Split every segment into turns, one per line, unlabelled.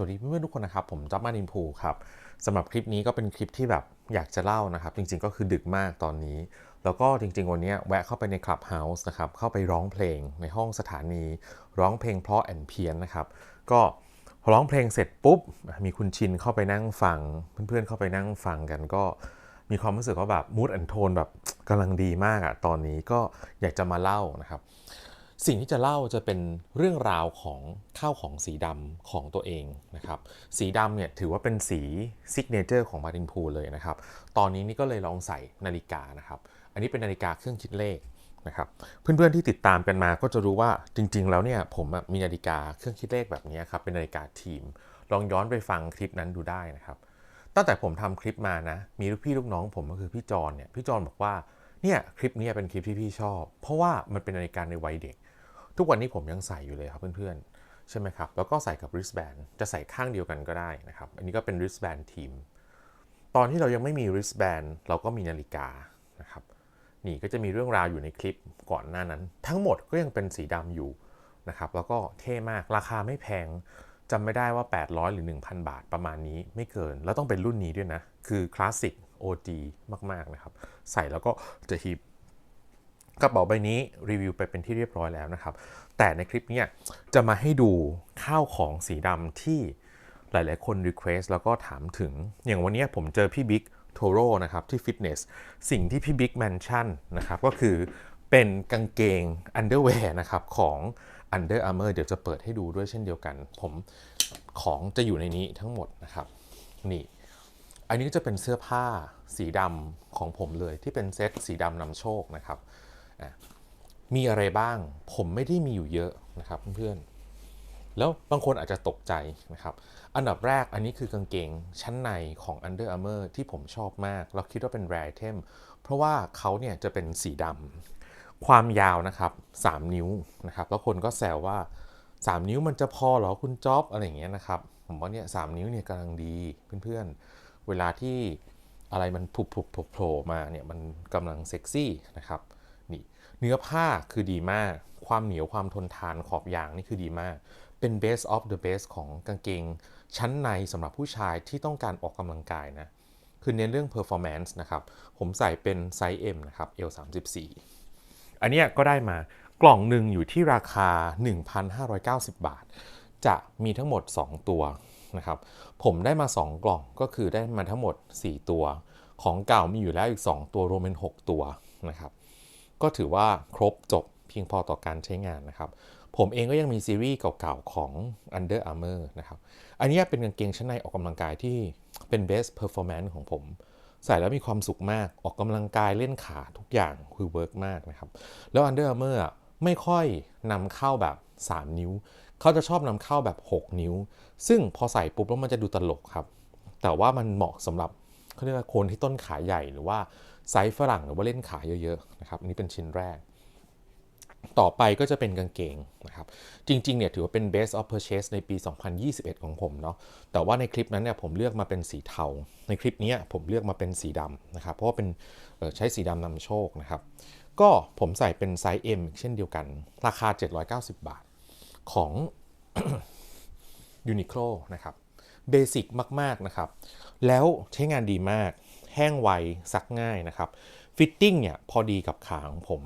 วัสดีเพื่อนๆทุกคนนะครับ ผมจ๊อบมานินพูครับสำหรับคลิปนี้ก็เป็นคลิปที่แบบอยากจะเล่านะครับ จริงๆก็คือดึกมากตอนนี้ แล้วก็จริงๆ วันนี้แวะเข้าไปในคลับเฮาส์นะครับ เข้าไปร้องเพลงในห้องสถานี ร้องเพลงเพราะแอนเพียนนะครับ ก็ร้องเพลงเสร็จปุ๊บ มีคุณชินเข้าไปนั่งฟัง เพื่อนๆเข้าไปนั่งฟังกันก็มีความรู้สึกว่าแบบมูดแอนโทนแบบกำลังดีมากอะตอนนี้ก็อยากจะมาเล่านะครับ สิ่งที่จะเล่าจะเป็นเรื่องราวของข้าวของสีดำของตัวเองนะครับ สีดำเนี่ยถือว่าเป็นสีซิกเนเจอร์ของมารินพูเลยนะครับ ตอนนี้นี่ก็เลยลองใส่นาฬิกานะครับ อันนี้เป็นนาฬิกาเครื่องคิดเลขนะครับ เพื่อนๆที่ติดตามกันมาก็จะรู้ว่าจริง ๆ แล้วเนี่ยผมมีนาฬิกาเครื่องคิดเลขแบบนี้ครับเป็นนาฬิกาทีม ลองย้อนไปฟังคลิปนั้นดูได้นะครับ ตั้งแต่ผมทำคลิปมานะ มีลูกพี่ลูกน้องผมก็คือพี่จอนเนี่ยพี่จอนบอกว่าเนี่ยคลิปนี้เป็นคลิปที่พี่ชอบ เพราะว่ามันเป็นนาฬิกาในวัยเด็ก ทุกวันนี้ผมยังใส่อยู่เลยครับเพื่อนๆ ใช่ไหมครับ แล้วก็ใส่กับ wristband จะใส่ข้างเดียวกันก็ได้นะครับ อันนี้ก็เป็น wristband ทีม ตอนที่เรายังไม่มี wristband เราก็มีนาฬิกานะครับ นี่ก็จะมีเรื่องราวอยู่ในคลิปก่อนหน้านั้น ทั้งหมดก็ยังเป็นสีดำอยู่นะครับ แล้วก็เท่มาก ราคาไม่แพงจำไม่ได้ว่า 800 หรือ 1,000 บาทประมาณนี้ไม่เกิน แล้วต้องเป็นรุ่นนี้ด้วยนะ คือคลาสสิก OG มากๆนะครับ ใส่แล้วก็จะฮิป กระเป๋าใบนี้รีวิวไปเป็นที่เรียบร้อยแล้วนะครับ แต่ในคลิปเนี้จะมาให้ดูข้าวของสีดำที่หลาย ๆ คนรีเควสแล้วก็ถามถึง อย่างวันนี้ผมเจอพี่บิ๊กโทโร่นะครับที่ฟิตเนส สิ่งที่พี่บิ๊กแมนชั่นนะครับก็คือเป็นกางเกงอันเดอร์แวร์นะครับของ Under Armour เดี๋ยวจะเปิดให้ดูด้วยเช่นเดียวกัน ผมของจะอยู่ในนี้ทั้งหมดนะครับ นี่ อันนี้จะเป็นเสื้อผ้าสีดำของผมเลยที่เป็นเซตสีดำนำโชคนะครับ มีอะไรบ้าง ผมไม่ได้มีอยู่เยอะนะครับเพื่อนๆ แล้วบางคนอาจจะตกใจนะครับ อันดับแรกอันนี้คือกางเกงชั้นในของ Under Armour ที่ผมชอบมากแล้วคิดว่าเป็น rare item เพราะว่าเขาเนี่ยจะเป็นสีดำความยาวนะครับ 3 นิ้วนะครับ แล้วคนก็แซวว่า 3 นิ้วมันจะพอเหรอคุณจ๊อบอะไรอย่างเงี้ยนะครับ ผมว่าเนี่ยสนิ้วเนี่ยกำลังดีเพื่อนๆ เวลาที่อะไรมันผุบผุบโผล่มาเนี่ยมันกำลังเซ็กซี่นะครับ เนื้อผ้าคือดีมาก ความเหนียวความทนทานขอบยางนี่คือดีมาก เป็น best of the best ของกางเกง ชั้นในสำหรับผู้ชายที่ต้องการออกกำลังกายนะ คือเน้นเรื่อง performance นะครับ ผมใส่เป็นไซส์ M นะครับ L 34อันนี้ก็ได้มากล่องหนึ่งอยู่ที่ราคา 1,590 บาท จะมีทั้งหมด 2 ตัวนะครับ ผมได้มา 2 กล่องก็คือได้มาทั้งหมด 4 ตัว ของเก่ามีอยู่แล้วอีก 2 ตัวรวมเป็น 6 ตัวนะครับ ก็ถือว่าครบจบเพียงพอต่อการใช้งานนะครับ ผมเองก็ยังมีซีรีส์เก่าๆของ Under Armour นะครับ อันนี้เป็นกางเกงชั้นในออกกำลังกายที่เป็น best performance ของผม ใส่แล้วมีความสุขมากออกกำลังกายเล่นขาทุกอย่างคือเวิร์กมากนะครับ แล้ว Under Armour ไม่ค่อยนำเข้าแบบ 3 นิ้ว เขาจะชอบนำเข้าแบบ 6 นิ้ว ซึ่งพอใส่ปุ๊บแล้วมันจะดูตลกครับ แต่ว่ามันเหมาะสำหรับ เขาเรียกว่าคนที่ต้นขาใหญ่หรือว่าไซส์ฝรั่งหรือว่าเล่นขาเยอะๆนะครับอันนี้เป็นชิ้นแรก ต่อไปก็จะเป็นกางเกงนะครับจริงๆเนี่ยถือว่าเป็น best of purchase ในปี 2021 ของผมเนาะแต่ว่าในคลิปนั้นเนี่ยผมเลือกมาเป็นสีเทา ในคลิปนี้ผมเลือกมาเป็นสีดำนะครับเพราะว่าเป็นใช้สีดำนำโชคนะครับก็ผมใส่เป็นไซส์ M เช่นเดียวกัน ราคา 790 บาทของ Uniqlo นะครับเบสิกมาก ๆ นะครับ แล้วใช้งานดีมาก แห้งไวซักง่ายนะครับฟิตติ้งเนี่ยพอดีกับขาของผม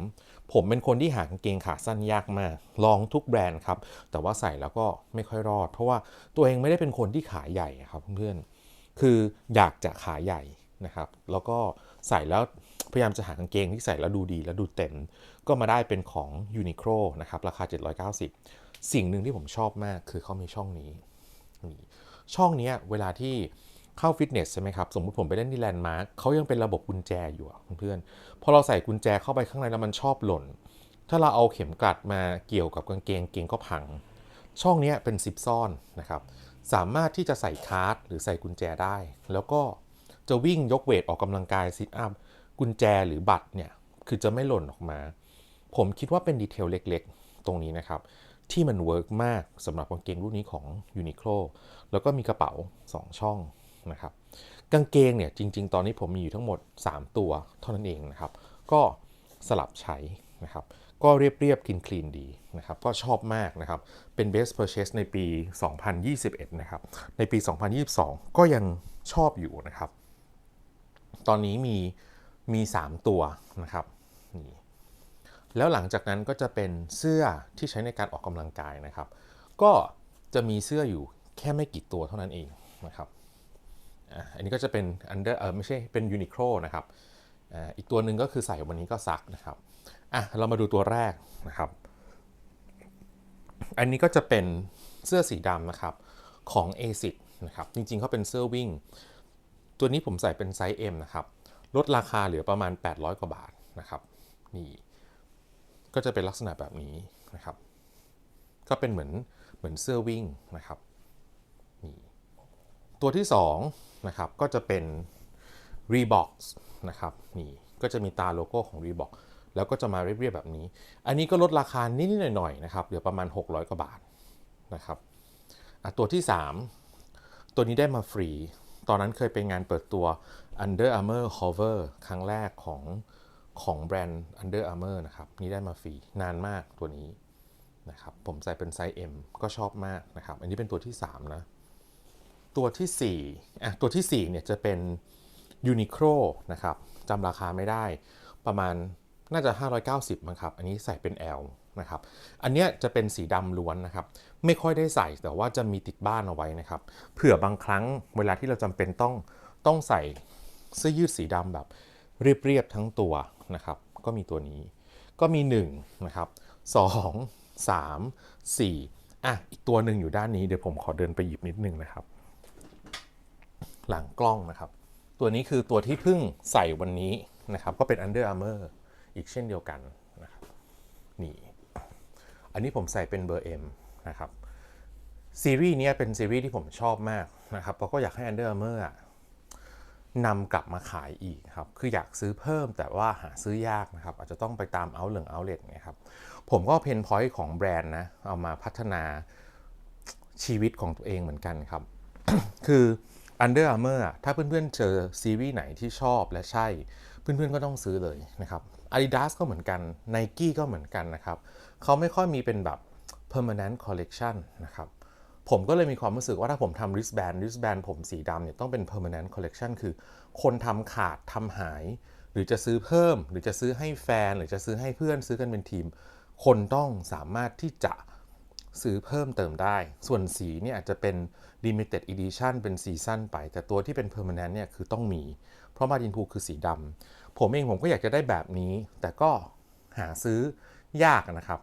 ผมเป็นคนที่หากางเกงขาสั้นยากมาก ลองทุกแบรนด์ครับ แต่ว่าใส่แล้วก็ไม่ค่อยรอด เพราะว่าตัวเองไม่ได้เป็นคนที่ขาใหญ่ครับเพื่อนๆคืออยากจะขาใหญ่นะครับ แล้วก็ใส่แล้วพยายามจะหากางเกงที่ใส่แล้วดูดีแล้วดูเต็ม ก็มาได้เป็นของ Uniqlo นะครับ ราคา 790 สิ่งหนึ่งที่ผมชอบมากคือเขามีช่องนี้ ช่องนี้เวลาที่ เข้าฟิตเนสใช่ไหมครับ สมมติผมไปเล่นที่แลนด์มาร์คเขายังเป็นระบบกุญแจอยู่เพื่อนๆพอเราใส่กุญแจเข้าไปข้างในแล้วมันชอบหล่น ถ้าเราเอาเข็มกลัดมาเกี่ยวกับกางเกงเกงก็พัง ช่องนี้เป็นซิปซ่อนนะครับ สามารถที่จะใส่คาร์ดหรือใส่กุญแจได้ แล้วก็จะวิ่งยกเวทออกกำลังกายซิทอัพกุญแจหรือบัตรเนี่ยคือจะไม่หล่นออกมา ผมคิดว่าเป็นดีเทลเล็กๆ ตรงนี้นะครับที่มันเวิร์กมากสำหรับกางเกงรุ่นนี้ของ Uniqlo แล้วก็มีกระเป๋า 2 ช่อง นะครับกางเกงเนี่ยจริง ๆ ตอนนี้ผมมีอยู่ทั้งหมด 3 ตัวเท่านั้นเองนะครับ ก็สลับใช้นะครับก็เรียบเรียบคลีนคลีนดีนะครับก็ชอบมากนะครับ เป็น best purchase ในปี 2021 นะครับ ในปี 2022 ก็ยังชอบอยู่นะครับ ตอนนี้มีมี 3 ตัวนะครับนี่แล้วหลังจากนั้นก็จะเป็นเสื้อที่ใช้ในการออกกำลังกายนะครับ ก็จะมีเสื้ออยู่แค่ไม่กี่ตัวเท่านั้นเองนะครับ อันนี้ก็จะเป็น under เออไม่ใช่เป็น Uniqlo นะครับอีกตัวหนึ่งก็คือใส่วันนี้ก็ซักนะครับอะเรามาดูตัวแรกนะครับ อันนี้ก็จะเป็นเสื้อสีดำนะครับของ ASIC นะครับ จริงๆเขาเป็นเสื้อวิ่ง ตัวนี้ผมใส่เป็นไซส์ M นะครับ ลดราคาเหลือประมาณ 800 กว่าบาทนะครับ นี่ ก็จะเป็นลักษณะแบบนี้นะครับ ก็เป็นเหมือนเหมือนเสื้อวิ่งนะครับ นี่ ตัวที่ 2 นะครับ ก็จะเป็น Reebok นะครับนี่ก็จะมีตาโลโก้ของ Reebok แล้วก็จะมาเรียบๆแบบนี้ อันนี้ก็ลดราคานิดๆหน่อยๆนะครับเหลือประมาณ 600 กว่าบาทนะครับตัวที่ 3 ตัวนี้ได้มาฟรี ตอนนั้นเคยเป็นงานเปิดตัว Under Armour Hover ครั้งแรกของของแบรนด์ Under Armour นะครับ นี่ได้มาฟรี นานมากตัวนี้นะครับ ผมใส่เป็นไซส์ M ก็ชอบมากนะครับ อันนี้เป็นตัวที่ 3 นะ ตัวที่4อะตัวที่4เนี่ยจะเป็น Uniqlo นะครับจำราคาไม่ได้ประมาณน่าจะ 590มั้งครับ อันนี้ใส่เป็น L นะครับ อันเนี้ยจะเป็นสีดำล้วนนะครับ ไม่ค่อยได้ใส่แต่ว่าจะมีติดบ้านเอาไว้นะครับ เผื่อบางครั้งเวลาที่เราจำเป็นต้องต้องใส่เสื้อยืดสีดำแบบเรียบๆทั้งตัวนะครับ ก็มีตัวนี้ ก็มี1นะครับ2 3 4อะอีกตัวหนึ่งอยู่ด้านนี้เดี๋ยวผมขอเดินไปหยิบนิดนึงนะครับ หลังกล้องนะครับ ตัวนี้คือตัวที่เพิ่งใส่วันนี้นะครับ ก็เป็น Under Armour อีกเช่นเดียวกันนะครับนี่อันนี้ผมใส่เป็นเบอร์ M นะครับซีรีส์นี้เป็นซีรีส์ที่ผมชอบมากนะครับแล้วก็อยากให้ Under Armour นำกลับมาขายอีกครับ คืออยากซื้อเพิ่มแต่ว่าหาซื้อยากนะครับ อาจจะต้องไปตามเอาเหลืองเอาเลทไงครับ ผมก็เพนพอยต์ของแบรนด์นะ เอามาพัฒนาชีวิตของตัวเองเหมือนกันครับ คือ Under Armour อะถ้าเพื่อนๆเจอซีรีส์ไหนที่ชอบและใช่ เพื่อนๆก็ต้องซื้อเลยนะครับ Adidas ก็เหมือนกัน Nike ก็เหมือนกันนะครับ เขาไม่ค่อยมีเป็นแบบ permanent collection นะครับ ผมก็เลยมีความรู้สึกว่าถ้าผมทำ wristband wristband ผมสีดำเนี่ยต้องเป็น permanent collection คือคนทำขาดทำหาย หรือจะซื้อเพิ่ม หรือจะซื้อให้แฟน หรือจะซื้อให้เพื่อนซื้อกันเป็นทีม คนต้องสามารถที่จะ ซื้อเพิ่มเติมได้ ส่วนสีเนี่ยอาจจะเป็น limited edition เป็นซีซั่นไป แต่ตัวที่เป็น permanent เนี่ยคือต้องมี เพราะมาดินพูคือสีดำ ผมเองผมก็อยากจะได้แบบนี้ แต่ก็หาซื้อยากนะครับ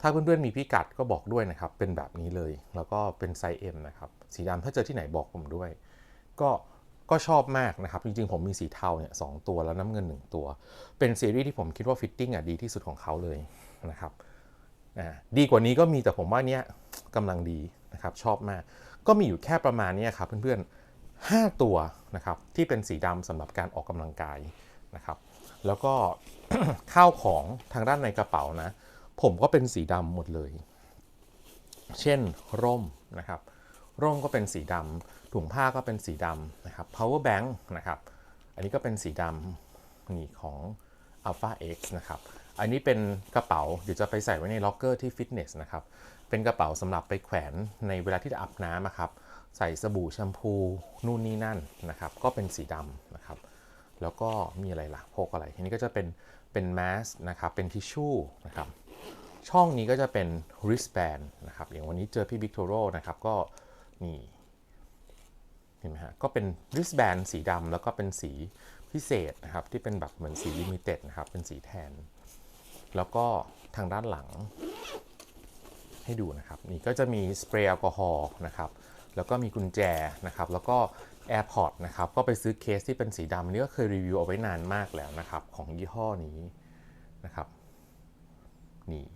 ถ้าเพื่อนๆมีพิกัดก็บอกด้วยนะครับ เป็นแบบนี้เลย แล้วก็เป็นไซส์ M นะครับ สีดำถ้าเจอที่ไหนบอกผมด้วย ก็ก็ชอบมากนะครับ จริงๆ ผมมีสีเทาเนี่ยสองตัวแล้วน้ำเงิน 1 ตัว เป็นซีรีส์ที่ผมคิดว่าฟิตติ้งอะดีที่สุดของเขาเลยนะครับ ดีกว่านี้ก็มีแต่ผมว่าเนี้ยกำลังดีนะครับชอบมาก ก็มีอยู่แค่ประมาณนี้ครับเพื่อนๆ 5 ตัวนะครับที่เป็นสีดำสำหรับการออกกำลังกายนะครับ แล้วก็ข้าวของทางด้านในกระเป๋านะ ผมก็เป็นสีดำหมดเลย เช่นร่มนะครับ ร่มก็เป็นสีดำถุงผ้าก็เป็นสีดำนะครับ power bank นะครับ อันนี้ก็เป็นสีดำนี่ของ Alpha X นะครับ อันนี้เป็นกระเป๋าเดี๋ยวจะไปใส่ไว้ในล็อกเกอร์ที่ฟิตเนสนะครับ เป็นกระเป๋าสำหรับไปแขวนในเวลาที่จะอาบน้ำอะครับ ใส่สบู่แชมพูนู่นนี่นั่นนะครับ ก็เป็นสีดำนะครับ แล้วก็มีอะไรล่ะพกอะไร ทีนี้ก็จะเป็นเป็นแมสนะครับ เป็นทิชชู่นะครับ ช่องนี้ก็จะเป็น wristband นะครับ อย่างวันนี้เจอพี่ Big Toro นะครับ ก็นี่เห็นไหมฮะ ก็เป็น wristband สีดำแล้วก็เป็นสีพิเศษนะครับ ที่เป็นแบบเหมือนสี limited นะครับ เป็นสีแทน แล้วก็ทางด้านหลัง ให้ดูนะครับ นี่ก็จะมีสเปรย์แอลกอฮอล์นะครับแล้วก็มีกุญแจนะครับ แล้วก็ AirPod นะครับ ก็ไปซื้อเคสที่เป็นสีดำนี่ก็เคยรีวิวเอาไว้นานมากแล้วนะครับ ของยี่ห้อนี้นะครับ นี่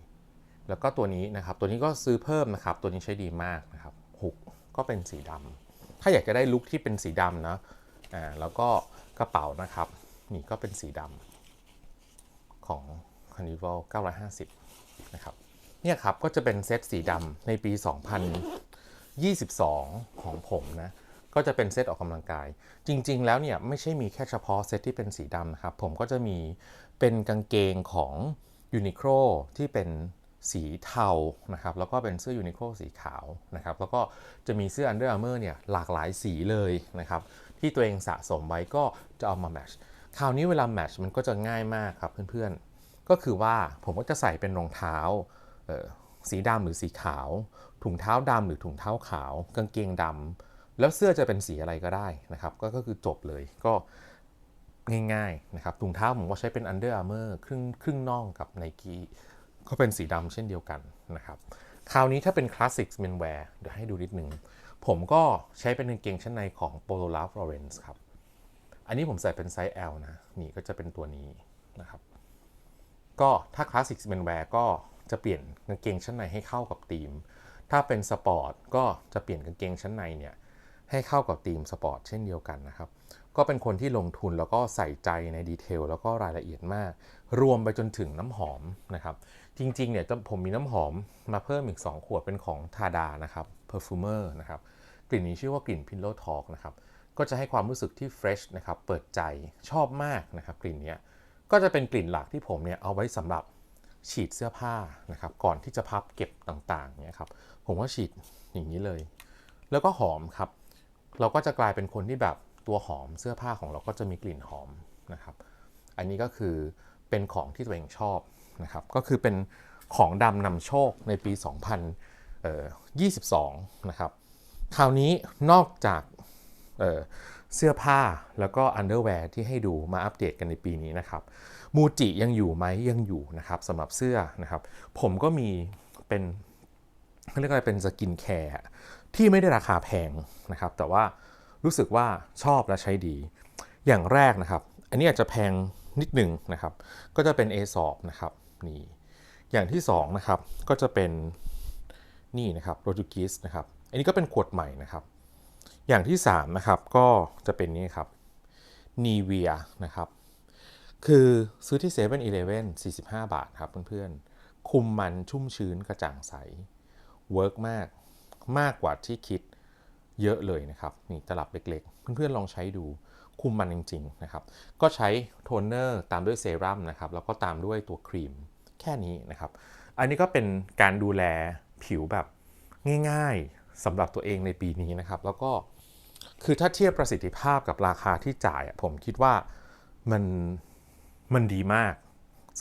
แล้วก็ตัวนี้นะครับ ตัวนี้ก็ซื้อเพิ่มนะครับ ตัวนี้ใช้ดีมากนะครับหุกก็เป็นสีดำ ถ้าอยากจะได้ลุคที่เป็นสีดำนะอ่าแล้วก็กระเป๋านะครับ นี่ก็เป็นสีดำของ Carnival 950 นะครับ เนี่ยครับก็จะเป็นเซตสีดำในปี 2022 ของผมนะ ก็จะเป็นเซตออกกำลังกาย จริง ๆ แล้วเนี่ยไม่ใช่มีแค่เฉพาะเซตที่เป็นสีดำนะครับ ผมก็จะมีเป็นกางเกงของ Uniqlo ที่เป็นสีเทานะครับ แล้วก็เป็นเสื้อ Uniqlo สีขาวนะครับ แล้วก็จะมีเสื้อ Under Armour เนี่ยหลากหลายสีเลยนะครับ ที่ตัวเองสะสมไว้ก็จะเอามาแมทช์คราวนี้เวลาแมทช์มันก็จะง่ายมากครับเพื่อนๆ ก็คือว่าผมก็จะใส่เป็นรองเท้าสีดำหรือสีขาว ถุงเท้าดำหรือถุงเท้าขาว กางเกงดำแล้วเสื้อจะเป็นสีอะไรก็ได้นะครับ ก็ก็คือจบเลยก็ง่ายๆนะครับถุงเท้าผมก็ใช้เป็น Under Armour ครึ่งครึ่งน่องกับ Nike ก็เป็นสีดำเช่นเดียวกันนะครับคราวนี้ถ้าเป็น Classic Menswear เดี๋ยวให้ดูนิดนึง ผมก็ใช้เป็นกางเกงชั้นในของ Polo Ralph Lauren ครับ อันนี้ผมใส่เป็นไซส์ L นะ นี่ก็จะเป็นตัวนี้นะครับ ก็ถ้า Classic Menswear ก็จะเปลี่ยนกางเกงชั้นในให้เข้ากับธีม ถ้าเป็นสปอร์ตก็จะเปลี่ยนกางเกงชั้นในเนี่ยให้เข้ากับธีมสปอร์ตเช่นเดียวกันนะครับ ก็เป็นคนที่ลงทุนแล้วก็ใส่ใจในดีเทลแล้วก็รายละเอียดมาก รวมไปจนถึงน้ำหอมนะครับ จริงๆเนี่ยผมมีน้ำหอมมาเพิ่มอีก 2 ขวดเป็นของทาดานะครับ Perfumer นะครับ กลิ่นนี้ชื่อว่ากลิ่น Pillow Talk นะครับ ก็จะให้ความรู้สึกที่เฟรชนะครับ เปิดใจชอบมากนะครับกลิ่นนี้ ก็จะเป็นกลิ่นหลักที่ผมเนี่ยเอาไว้สำหรับฉีดเสื้อผ้านะครับ ก่อนที่จะพับเก็บต่างๆเนี่ยครับ ผมก็ฉีดอย่างนี้เลย แล้วก็หอมครับ เราก็จะกลายเป็นคนที่แบบตัวหอมเสื้อผ้าของเราก็จะมีกลิ่นหอมนะครับ อันนี้ก็คือเป็นของที่ตัวเองชอบนะครับ ก็คือเป็นของดำนำโชคในปี 2022 นะครับ คราวนี้นอกจาก เเสื้อผ้าแล้วก็อันเดอร์แวร์ที่ให้ดูมาอัปเดตกันในปีนี้นะครับมูจิยังอยู่ไหมยังอยู่นะครับสำหรับเสื้อนะครับ ผมก็มีเป็นเขาเรียกอะไรเป็นสกินแคร์ที่ไม่ได้ราคาแพงนะครับ แต่ว่ารู้สึกว่าชอบและใช้ดี อย่างแรกนะครับ อันนี้อาจจะแพงนิดหนึ่งนะครับ ก็จะเป็น a s o p นะครับนี่อย่างที่2นะครับก็จะเป็นนี่นะครับโรจูกิสนะครับ อันนี้ก็เป็นขวดใหม่นะครับ อย่างที่ 3 นะครับ ก็จะเป็นนี่ครับนีเวียนะครับ คือซื้อที่7 e เ e ่ e อ45บาทครับเพื่อนๆ คุมมันชุ่มชื้นกระจ่างใส เวิร์กมากมากกว่าที่คิดเยอะเลยนะครับ นี่ตลับเล็กๆ เพื่อนๆ ลองใช้ดูคุมมันจริง ๆ นะครับ ก็ใช้โทนเนอร์ตามด้วยเซรั่มนะครับ แล้วก็ตามด้วยตัวครีมแค่นี้นะครับ อันนี้ก็เป็นการดูแลผิวแบบง่าย ๆสำหรับตัวเองในปีนี้นะครับ แล้วก็ คือถ้าเทียบประสิทธิภาพกับราคาที่จ่ายอะผมคิดว่ามันมันดีมาก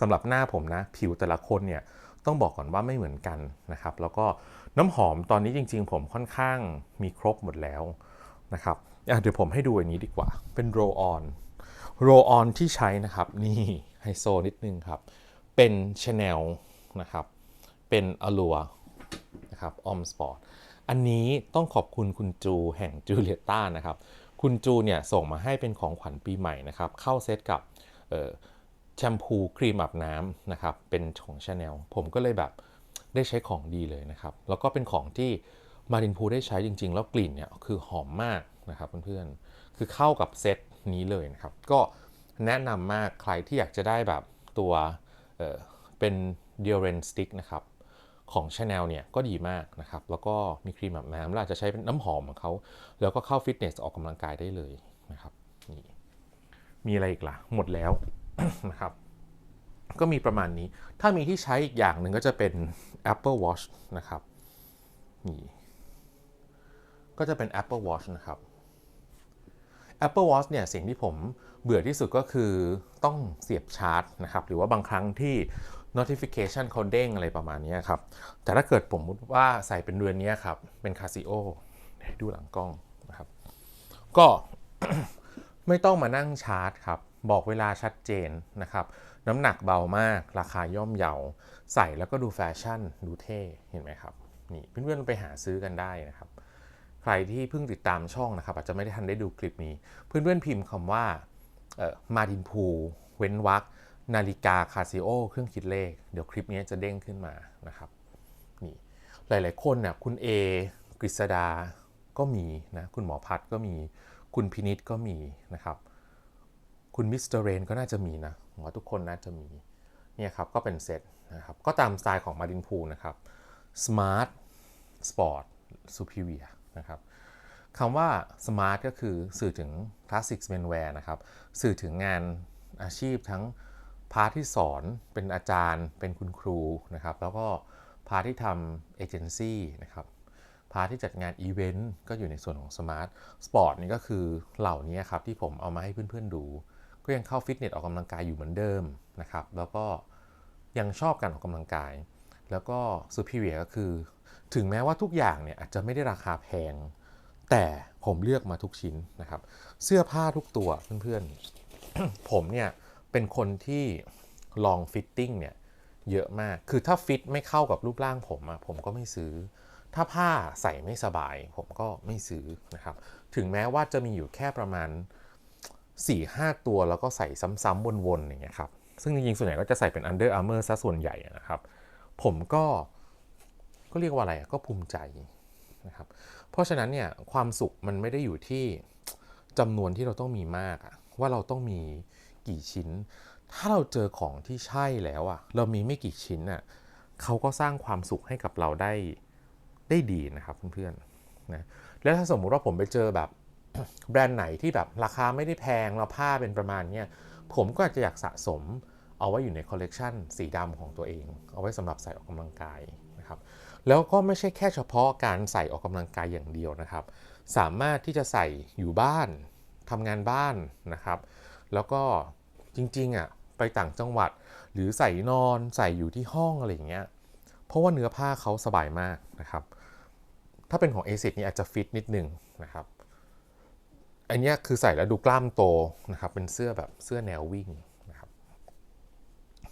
สำหรับหน้าผมนะ ผิวแต่ละคนเนี่ยต้องบอกก่อนว่าไม่เหมือนกันนะครับ แล้วก็น้ำหอมตอนนี้จริง ๆ ผมค่อนข้างมีครบหมดแล้วนะครับเดี๋ยวผมให้ดูอันนี้ดีกว่า เป็นโรออนโรออนที่ใช้นะครับ นี่ไฮโซนิดนึงครับ เป็น Chanel นะครับ เป็นอลัวนะครับออมสปอร์ต อันนี้ต้องขอบคุณคุณจูแห่งจูเลียต้านะครับ คุณจูเนี่ยส่งมาให้เป็นของขวัญปีใหม่นะครับ เข้าเซตกับแชมพูครีมอาบน้ำนะครับ เป็นของ Chanel ผมก็เลยแบบได้ใช้ของดีเลยนะครับ แล้วก็เป็นของที่มารินพูได้ใช้จริง ๆ แล้วกลิ่นเนี่ยคือหอมมากนะครับเพื่อนๆ คือเข้ากับเซตนี้เลยนะครับ ก็แนะนำมากใครที่อยากจะได้แบบตัวเเป็น deodorant stick นะครับ ของ Chanel เนี่ยก็ดีมากนะครับ แล้วก็มีครีมอาบน้ำแล้วอาจจะใช้เป็นน้ำหอมของเขา แล้วก็เข้าฟิตเนสออกกำลังกายได้เลยนะครับนี่มีอะไรอีกล่ะ หมดแล้วนะครับ ก็มีประมาณนี้ ถ้ามีที่ใช้อีกอย่างหนึ่งก็จะเป็น Apple Watch นะครับนี่ก็จะเป็น Apple Watch นะครับ Apple Watch เนี่ยสิ่งที่ผมเบื่อที่สุดก็คือต้องเสียบชาร์จนะครับ หรือว่าบางครั้งที่ notification เขาเด้งอะไรประมาณนี้ครับ แต่ถ้าเกิดผมมุติว่าใส่เป็นเรือนนี้ครับ เป็น Casio ดูหลังกล้องนะครับ ก็ไม่ต้องมานั่งชาร์จครับ บอกเวลาชัดเจนนะครับ น้ำหนักเบามาก ราคาย่อมเยา ใส่แล้วก็ดูแฟชั่น ดูเท่ เห็นไหมครับ นี่เพื่อนๆไปหาซื้อกันได้นะครับ ใครที่เพิ่งติดตามช่องนะครับ อาจจะไม่ได้ทันได้ดูคลิปนี้ เพื่อนๆพิมพ์คำว่ามาดินพูเว้นวัก นาฬิกาคาซิโอเครื่องคิดเลข เดี๋ยวคลิปนี้จะเด้งขึ้นมานะครับนี่หลายๆคนเนี่ยคุณเอกฤษดาก็มีนะคุณหมอพัดก็มีคุณพินิษก็มีนะครับ คุณมิสเตอร์เรนก็น่าจะมีนะผมว่าทุกคนน่าจะมีเนี่ยครับก็เป็นเซตนะครับก็ตามสไตล์ของมาดินพูนะครับ Smart Sport Superior นะครับคำว่า Smart ก็คือสื่อถึง Classic Menswear นะครับ สื่อถึงงานอาชีพทั้ง พาร์ทที่สอนเป็นอาจารย์เป็นคุณครูนะครับ แล้วก็พาร์ทที่ทำเอเจนซี่นะครับพาร์ทที่จัดงานอีเวนต์ก็อยู่ในส่วนของสมาร์ทสปอร์ตนี่ก็คือเหล่านี้ครับที่ผมเอามาให้เพื่อนๆดู ก็ยังเข้าฟิตเนสออกกำลังกายอยู่เหมือนเดิมนะครับ แล้วก็ยังชอบการออกกำลังกาย แล้วก็ superior ก็คือ ถึงแม้ว่าทุกอย่างเนี่ยอาจจะไม่ได้ราคาแพง แต่ผมเลือกมาทุกชิ้นนะครับ เสื้อผ้าทุกตัวเพื่อนๆ ผมเนี่ย เป็นคนที่ลองฟิตติ้งเนี่ยเยอะมาก คือถ้าฟิตไม่เข้ากับรูปร่างผมอะผมก็ไม่ซื้อ ถ้าผ้าใส่ไม่สบาย ผมก็ไม่ซื้อนะครับ ถึงแม้ว่าจะมีอยู่แค่ประมาณ 4 5 ตัวแล้วก็ใส่ซ้ำๆวนๆอย่างเงี้ยครับ ซึ่งจริงๆส่วนใหญ่ก็จะใส่เป็น Under Armour ซะส่วนใหญ่นะครับ ผมก็ก็เรียกว่าอะไรก็ภูมิใจนะครับ เพราะฉะนั้นเนี่ยความสุขมันไม่ได้อยู่ที่จำนวนที่เราต้องมีมากอะว่าเราต้องมี กี่ชิ้น ถ้าเราเจอของที่ใช่แล้วอะเรามีไม่กี่ชิ้นอะเขาก็สร้างความสุขให้กับเราได้ได้ดีนะครับเพื่อนๆนะแล้วถ้าสมมุติว่าผมไปเจอแบบแบรนด์ไหนที่แบบราคาไม่ได้แพงแล้วผ้าเป็นประมาณเนี้ยผมก็อาจจะอยากสะสมเอาไว้อยู่ในคอลเลกชันสีดำของตัวเอง เอาไว้สำหรับใส่ออกกำลังกายนะครับแล้วก็ไม่ใช่แค่เฉพาะการใส่ออกกำลังกายอย่างเดียวนะครับ สามารถที่จะใส่อยู่บ้านทำงานบ้านนะครับ แล้วก็จริงๆอะไปต่างจังหวัด หรือใส่นอนใส่อยู่ที่ห้องอะไรอย่างเงี้ยเพราะว่าเนื้อผ้าเขาสบายมากนะครับ ถ้าเป็นของ a อ i c นี่อาจจะฟิตนิดนึงนะครับอันเนี้ยคือใส่แล้วดูกล้ามโตนะครับเป็นเสื้อแบบเสื้อแนววิ่งนะครับ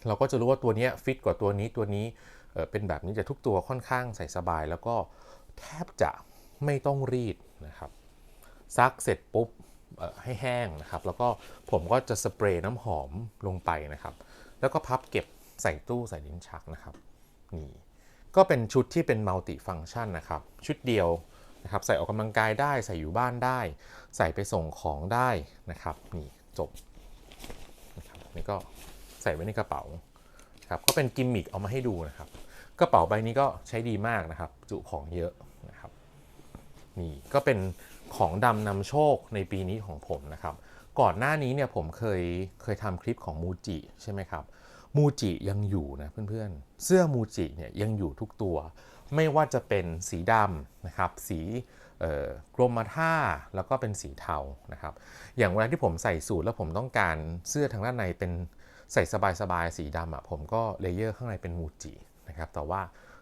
เราก็จะรู้ว่าตัวเนี้ยฟิตกว่าตัวนี้ตัวนี้เเป็นแบบนี้แต่ทุกตัวค่อนข้างใส่สบาย แล้วก็แทบจะไม่ต้องรีดนะครับซักเสร็จปุ๊บ ให้แห้งนะครับ แล้วก็ผมก็จะสเปรย์น้ำหอมลงไปนะครับ แล้วก็พับเก็บใส่ตู้ใส่ลิ้นชักนะครับนี่ก็เป็นชุดที่เป็นมัลติฟัง c t ชันนะครับ ชุดเดียวนะครับใส่ออกกำลังกายได้ใส่อยู่บ้านได้ ใส่ไปส่งของได้นะครับนี่จบนะครับนี่ก็ใส่ไว้ในกระเป๋าครับก็เป็นกิมมิคเอามาให้ดูนะครับ กระเป๋าใบนี้ก็ใช้ดีมากนะครับ จุของเยอะนะครับนี่ก็เป็น ของดำนำโชคในปีนี้ของผมนะครับ ก่อนหน้านี้เนี่ยผมเคยเคยทำคลิปของมูจิใช่ไหมครับมูจิยังอยู่นะเพื่อนๆ เสื้อมูจิเนี่ยยังอยู่ทุกตัว ไม่ว่าจะเป็นสีดำนะครับ สีกรมท่าแล้วก็เป็นสีเทานะครับ อย่างเวลาที่ผมใส่สูทแล้วผมต้องการเสื้อทางด้านในเป็นใส่สบายๆสีดำอะ่ะผมก็เลเยอร์ข้างในเป็นมูจินะครับ แต่ว่า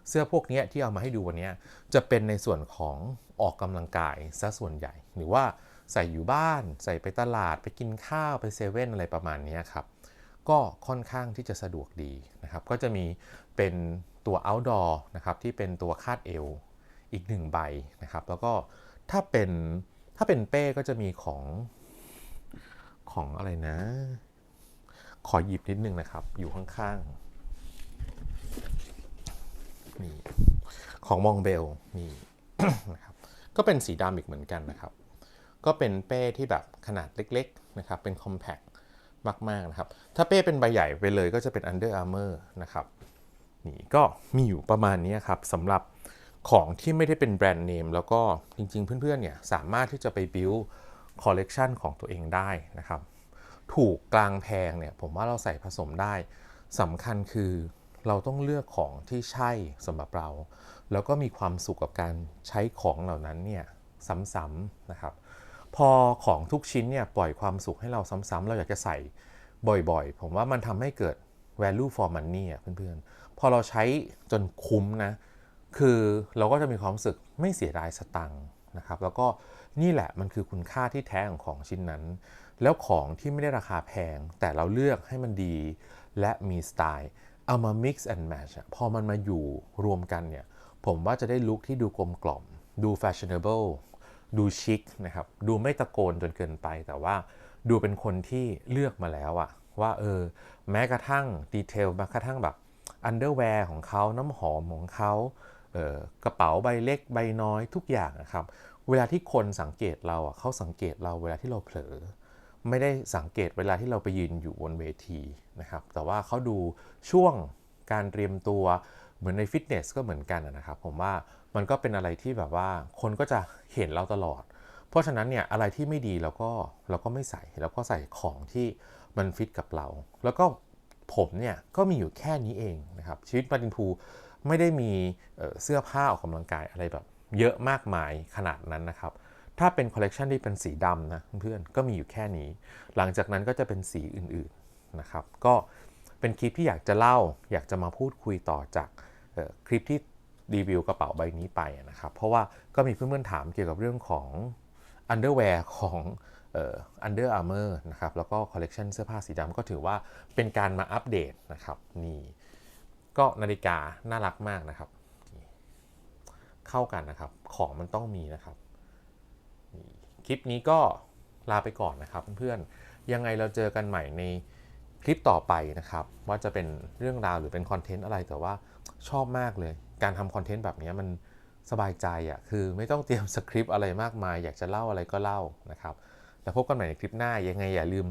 เสื้อพวกนี้ที่เอามาให้ดูวันนี้จะเป็นในส่วนของ ออกกำลังกายซะส่วนใหญ่ หรือว่าใส่อยู่บ้านใส่ไปตลาดไปกินข้าวไปเซเว่นอะไรประมาณนี้ครับ ก็ค่อนข้างที่จะสะดวกดีนะครับ ก็จะมีเป็นตัว outdoor นะครับที่เป็นตัวคาดเอวอีกหนึ่งใบนะครับ แล้วก็ถ้าเป็นถ้าเป็นเป้ก็จะมีของของอะไรนะ ขอหยิบนิดนึงนะครับ อยู่ข้างๆนี่ของมองเบลนี่นะครับ ก็เป็นสีดำอีกเหมือนกันนะครับ ก็เป็นเป้ที่แบบขนาดเล็กๆนะครับ เป็น compact มากๆนะครับ ถ้าเป้เป็นใบใหญ่ไปเลยก็จะเป็น Under Armour นะครับ นี่ก็มีอยู่ประมาณนี้ครับสำหรับของที่ไม่ได้เป็นแบรนด์เนมแล้วก็จริง ๆ เพื่อนๆเนี่ยสามารถที่จะไป build collection ของตัวเองได้นะครับ ถูกกลางแพงเนี่ยผมว่าเราใส่ผสมได้สำคัญคือเราต้องเลือกของที่ใช่สำหรับเรา แล้วก็มีความสุขกับการใช้ของเหล่านั้นเนี่ยซ้ำๆนะครับ พอของทุกชิ้นเนี่ยปล่อยความสุขให้เราซ้ำๆเราอยากจะใส่บ่อยๆ ผมว่ามันทำให้เกิด value for money อะเพื่อนๆ พอเราใช้จนคุ้มนะ คือเราก็จะมีความรู้สึกไม่เสียดายสตังค์นะครับ แล้วก็นี่แหละมันคือคุณค่าที่แท้ของของชิ้นนั้น แล้วของที่ไม่ได้ราคาแพง แต่เราเลือกให้มันดี และมีสไตล์ เอามา mix and match พอมันมาอยู่รวมกันเนี่ย ผมว่าจะได้ลุคที่ดูกลมกล่อม ดู fashionable ดูชิคนะครับ ดูไม่ตะโกนจนเกินไป แต่ว่าดูเป็นคนที่เลือกมาแล้วอะว่าเออ แม้กระทั่งดีเทลแม้กระทั่งแบบอันเดอร์แวร์ของเขาน้ำหอมของเขาเออกระเป๋าใบเล็กใบน้อยทุกอย่างนะครับ เวลาที่คนสังเกตเราอะเขาสังเกตเราเวลาที่เราเผลอ ไม่ได้สังเกตเวลาที่เราไปยืนอยู่บนเวทีนะครับ แต่ว่าเขาดูช่วงการเตรียมตัว เหมือนในฟิตเนสก็เหมือนกันนะครับ ผมว่ามันก็เป็นอะไรที่แบบว่าคนก็จะเห็นเราตลอด เพราะฉะนั้นเนี่ยอะไรที่ไม่ดีเราก็เราก็ไม่ใส่เราก็ใส่ของที่มันฟิตกับเรา แล้วก็ผมเนี่ยก็มีอยู่แค่นี้เองนะครับ ชีวิตมารินพูไม่ได้มีเสื้อผ้าออกกำลังกายอะไรแบบเยอะมากมายขนาดนั้นนะครับ ถ้าเป็นคอลเลกชันที่เป็นสีดำนะเพื่อนๆ ก็มีอยู่แค่นี้ หลังจากนั้นก็จะเป็นสีอื่นๆนะครับ ก็เป็นคลิปที่อยากจะเล่า อยากจะมาพูดคุยต่อจาก คลิปที่รีวิวกระเป๋าใบนี้ไปนะครับ เพราะว่าก็มีเพื่อนๆถามเกี่ยวกับเรื่องของอันเดอร์แวร์ของเอ่อ Under Armour นะครับ แล้วก็คอลเลกชันเสื้อผ้าสีดำก็ถือว่าเป็นการมาอัปเดตนะครับ นี่ ก็นาฬิกาน่ารักมากนะครับนี่เข้ากันนะครับ ของมันต้องมีนะครับนี่คลิปนี้ก็ลาไปก่อนนะครับเพื่อนๆ ยังไงเราเจอกันใหม่ในคลิปต่อไปนะครับ ว่าจะเป็นเรื่องราวหรือเป็นคอนเทนต์อะไรแต่ว่า ชอบมากเลย การทำคอนเทนต์แบบนี้มันสบายใจอะ่ะคือไม่ต้องเตรียมสคริปต์อะไรมากมาย อยากจะเล่าอะไรก็เล่านะครับ แล้วพบกันใหม่ในคลิปหน้ายังไงอย่าลืม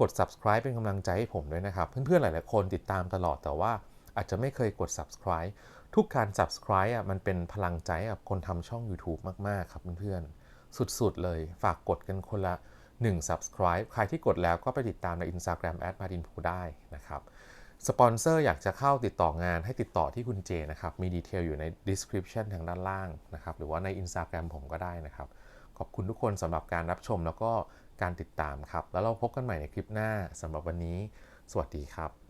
กด subscribe เป็นกำลังใจให้ผมด้วยนะครับ เพื่อนๆหลายๆคนติดตามตลอดแต่ว่าอาจจะไม่เคยกด subscribe ทุกการ subscribe อะมันเป็นพลังใจกับคนทำช่อง YouTube มากๆ ครับเพื่อนๆ สุดๆ เลย ฝากกดกันคนละ 1 subscribe ใครที่กดแล้วก็ไปติดตามใน Instagram @martinpu ได้นะครับ สปอนเซอร์อยากจะเข้าติดต่องานให้ติดต่อที่คุณเจนะครับ มีดีเทลอยู่ใน description ทางด้านล่างนะครับ หรือว่าใน Instagram ผมก็ได้นะครับ ขอบคุณทุกคนสำหรับการรับชมแล้วก็การติดตามครับ แล้วเราพบกันใหม่ในคลิปหน้าสำหรับวันนี้ สวัสดีครับ